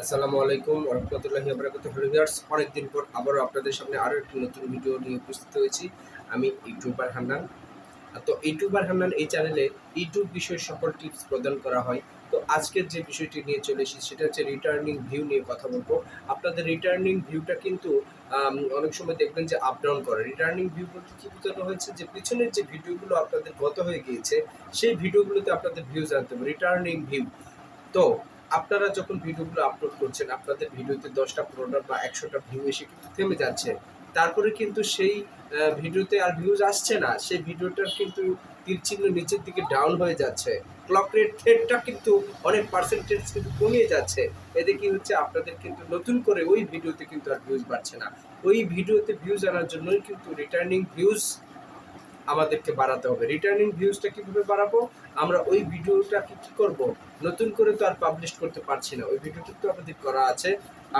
আসসালামু আলাইকুম রহমতুল্লাহি আবরাকাত ভিউয়ার্স, অনেকদিন পর আবারও আপনাদের সামনে আরও একটি নতুন ভিডিও নিয়ে উপস্থিত হয়েছি। আমি ইউটিউবার হান্নান। তো ইউটিউবার হান্নান এই চ্যানেলে ইউটিউব বিষয়ে সকল টিপস প্রদান করা হয়। তো আজকের যে বিষয়টি নিয়ে চলে এসেছি, সেটা হচ্ছে রিটার্নিং ভিউ নিয়ে কথা বলব। আপনাদের রিটার্নিং ভিউটা কিন্তু অনেক সময় দেখবেন যে আপ ডাউন করে। রিটার্নিং ভিউ বলতে কী বোঝানো হয়েছে? যে পিছনের যে ভিডিওগুলো আপনাদের গত হয়ে গিয়েছে, সেই ভিডিওগুলোতে আপনাদের ভিউজ আনতে হবে। রিটার্নিং ভিউ তো আপনারা যখন ভিডিওগুলো আপলোড করছেন, আপনাদের ভিডিওতে দশটা, পনেরোটা বা একশোটা ভিউ এসে কিন্তু থেমে যাচ্ছে। তারপরে কিন্তু সেই ভিডিওতে আর ভিউজ আসছে না। সেই ভিডিওটার কিন্তু তীর চিহ্ন নিচের দিকে ডাউন হয়ে যাচ্ছে। ক্লক রেট থ্রেডটা কিন্তু অনেক পার্সেন্টেজ কিন্তু কমিয়ে যাচ্ছে। এতে কি হচ্ছে, আপনাদের কিন্তু নতুন করে ওই ভিডিওতে কিন্তু আর ভিউজ বাড়ছে না। ওই ভিডিওতে ভিউজ আনার জন্যই কিন্তু রিটার্নিং ভিউজ আমাদেরকে বাড়াতে হবে। রিটার্নিং ভিউজটা কীভাবে বাড়াবো? আমরা ওই ভিডিওটাকে কী করব? নতুন করে তো আর পাবলিশ করতে পারছি না। ওই ভিডিওটা তো আমাদের করা আছে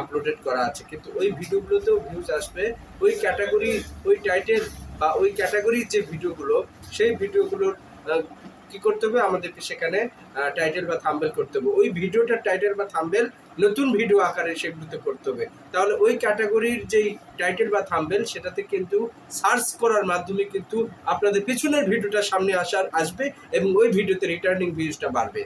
আপলোডেড করা আছে। কিন্তু ওই ভিডিওগুলোতেও ভিউজ আসবে। ওই ক্যাটাগরি ওই টাইটেল বা ওই ক্যাটাগরির যে ভিডিওগুলো, সেই ভিডিওগুলোর কি করতে হবে? আমাদেরকে সেখানে টাইটেল বা থাম্বেল করতে হবে। ওই ভিডিওটার টাইটেল বা থাম্বেল নতুন ভিডিও আকারে সেগুলোতে করতে হবে। তাহলে ওই ক্যাটাগরির যেই টাইটেল বা থাম্বেল সেটাতে কিন্তু সার্চ করার মাধ্যমে কিন্তু আপনাদের পিছনের ভিডিওটা সামনে আসার, আসবে এবং ওই ভিডিওতে রিটার্নিং ভিউজটা বাড়বে।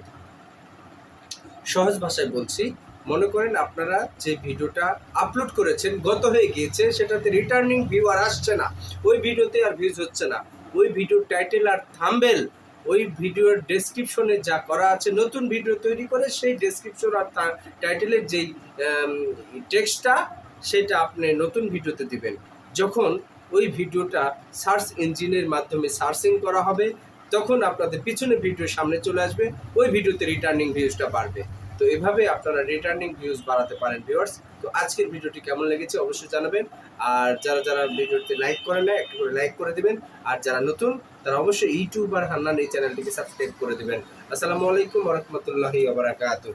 সহজ ভাষায় বলছি, মনে করেন আপনারা যে ভিডিওটা আপলোড করেছেন, গত হয়ে গিয়েছে, সেটাতে রিটার্নিং ভিউ আর আসছে না। ওই ভিডিওতে আর ভিউজ হচ্ছে না। ওই ভিডিওর টাইটেল আর থাম্বেল ওই ভিডিওর ডেসক্রিপশনে যা করা আছে, নতুন ভিডিও তৈরি করে সেই ডেসক্রিপশন আর তার টাইটেলের যেই টেক্সটটা সেটা আপনি নতুন ভিডিওতে দিবেন। যখন ওই ভিডিওটা সার্চ ইঞ্জিনের মাধ্যমে সার্চিং করা হবে, তখন আপনাদের পিছনে ভিডিও সামনে চলে আসবে, ওই ভিডিওতে রিটার্নিং ভিউজটা বাড়বে। তো এভাবে আপনারা রিটার্নিং ভিউজ বাড়াতে পারেন ভিউয়ার্স তো আজকের ভিডিওটি কেমন লেগেছে অবশ্যই জানাবেন। আর যারা যারা ভিডিওটি লাইক করে না একটু করে লাইক করে দিবেন। আর যারা নতুন, তারা অবশ্যই ইউটিউব আর হান্নান এই চ্যানেলটিকে সাবস্ক্রাইব করে দেবেন। আসসালামু আলাইকুম রহমতুল্লাহি আবরাকাতুহ